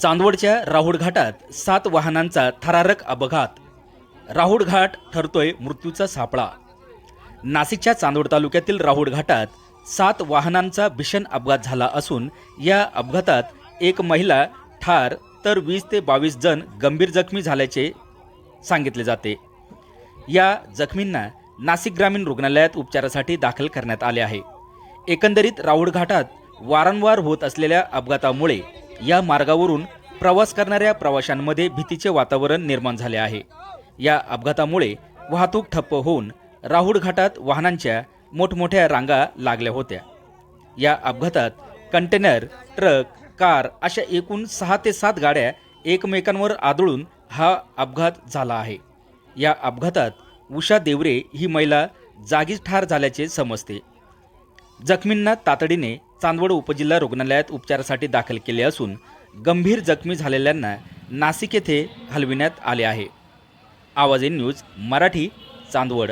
चांदवडच्या राहुड घाटात सात वाहनांचा थरारक अपघात. राहुड घाट ठरतोय मृत्यूचा सापळा. नाशिकच्या चांदवड तालुक्यातील राहुड घाटात सात वाहनांचा भीषण अपघात झाला असून या अपघातात एक महिला ठार तर वीस ते बावीस जण गंभीर जखमी झाल्याचे सांगितले जाते. या जखमींना नाशिक ग्रामीण रुग्णालयात उपचारासाठी दाखल करण्यात आले आहे. एकंदरीत राहुड घाटात वारंवार होत असलेल्या अपघातामुळे या मार्गावरून प्रवास करणाऱ्या प्रवाशांमध्ये भीतीचे वातावरण निर्माण झाले आहे. या अपघातामुळे वाहतूक ठप्प होऊन राहुड घाटात वाहनांच्या मोठमोठ्या रांगा लागल्या होत्या. या अपघातात कंटेनर ट्रक कार अशा एकूण सहा ते सात गाड्या एकमेकांवर आदळून हा अपघात झाला आहे. या अपघातात उषा देवरे ही महिला जागीच ठार झाल्याचे समजते. जखमींना तातडीने चांदवड उपजिल्हा रुग्णालयात उपचारासाठी दाखल केले असून गंभीर जखमी झालेल्यांना नाशिक येथे हलविण्यात आले आहे. आवाज न्यूज मराठी चांदवड.